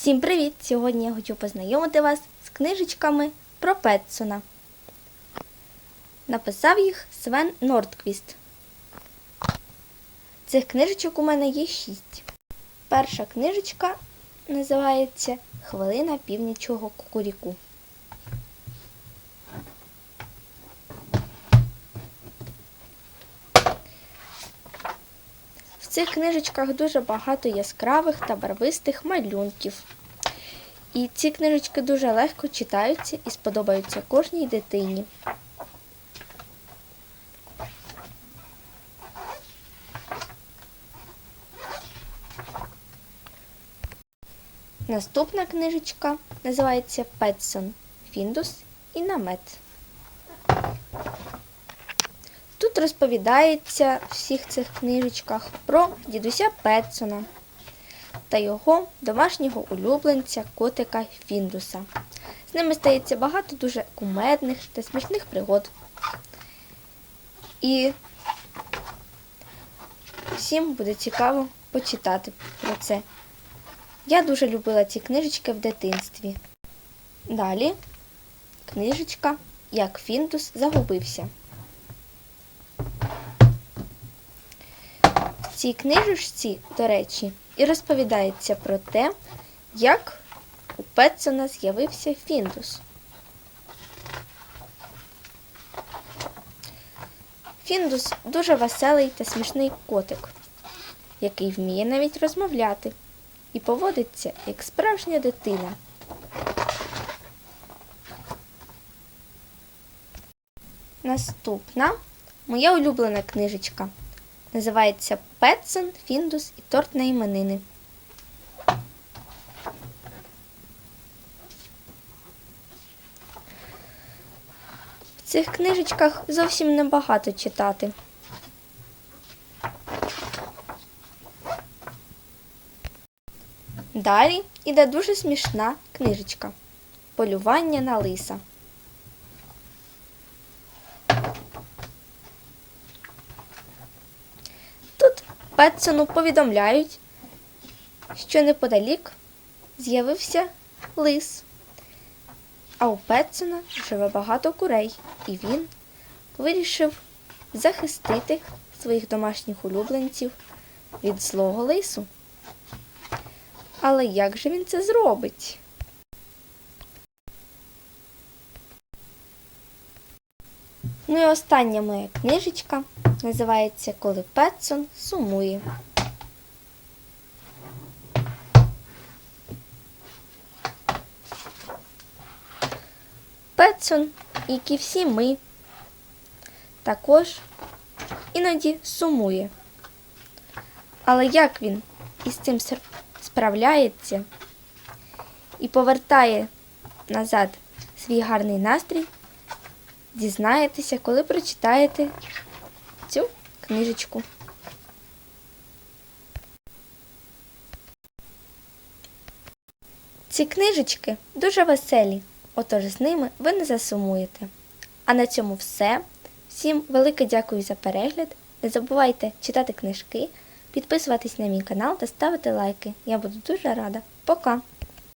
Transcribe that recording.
Всім привіт! Сьогодні я хочу познайомити вас з книжечками про Петсона. Написав їх Свен Нордквіст. Цих книжечок у мене є шість. Перша книжечка називається Хвилина північого кукуріку. Цих книжечках дуже багато яскравих та барвистих малюнків. І ці книжечки дуже легко читаються і сподобаються кожній дитині. Наступна книжечка називається Петсон Фіндус і намет. Тут розповідається в всіх цих книжечках про дідуся Петсона та його домашнього улюбленця котика Фіндуса. З ними стається багато дуже кумедних та смішних пригод. І всім буде цікаво почитати про це. Я дуже любила ці книжечки в дитинстві. Далі книжечка Як Фіндус загубився. Цій книжечці, до речі, і розповідається про те, як у Петсона з'явився Фіндус. Фіндус дуже веселий та смішний котик, який вміє навіть розмовляти і поводиться як справжня дитина. Наступна моя улюблена книжечка. Називається Петсон, Фіндус і торт на іменини. В цих книжечках зовсім небагато читати. Далі іде дуже смішна книжечка Полювання на лиса. Тут Петсону повідомляють, що неподалік з'явився лис. А у Петсона живе багато курей, і він вирішив захистити своїх домашніх улюбленців від злого лису. Але як же він це зробить? Ну і остання моя книжечка називається Коли Петсон сумує. Петсон, як і всі ми, також іноді сумує. Але як він із цим справляється і повертає назад свій гарний настрій, дізнаєтеся, коли прочитаєте книжечку. Ці книжечки дуже веселі, отож з ними ви не засумуєте. А на цьому все. Всім велике дякую за перегляд. Не забувайте читати книжки, підписуватись на мій канал та ставити лайки. Я буду дуже рада. Пока!